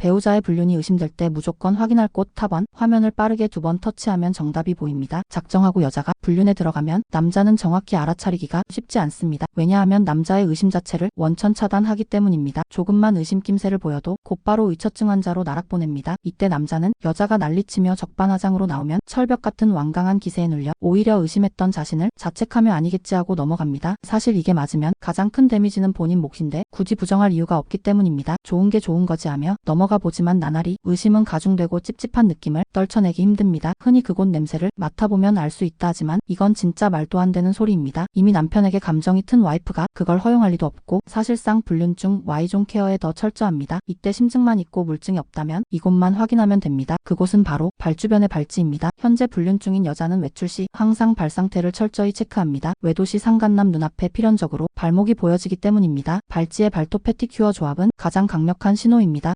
배우자의 불륜이 의심될 때 무조건 확인할 곳 탑원 화면을 빠르게 두 번 터치하면 정답이 보입니다. 작정하고 여자가 불륜에 들어가면 남자는 정확히 알아차리기가 쉽지 않습니다. 왜냐하면 남자의 의심 자체를 원천 차단하기 때문입니다. 조금만 의심 낌새를 보여도 곧바로 의처증 환자로 나락 보냅니다. 이때 남자는 여자가 난리치며 적반하장으로 나오면 철벽 같은 완강한 기세에 눌려 오히려 의심했던 자신을 자책하며 아니겠지 하고 넘어갑니다. 사실 이게 맞으면 가장 큰 데미지는 본인 몫인데 굳이 부정할 이유가 없기 때문입니다. 좋은 게 좋은 거지 하며 넘어가 보지만 나날이 의심은 가중되고 찝찝한 느낌을 떨쳐내기 힘듭니다. 흔히 그곳 냄새를 맡아보면 알 수 있다 하지만 이건 진짜 말도 안 되는 소리입니다. 이미 남편에게 감정이 튼 와이프가 그걸 허용할 리도 없고 사실상 불륜증 Y존 케어에 더 철저합니다. 이때 심증만 있고 물증이 없다면 이곳만 확인하면 됩니다. 그곳은 바로 발 주변의 발찌입니다. 현재 불륜증인 여자는 외출 시 항상 발 상태를 철저히 체크합니다. 외도 시 상간남 눈앞에 필연적으로 발목이 보여지기 때문입니다. 발찌의 발톱 패티큐어 조합은 가장 강력한 신호입니다.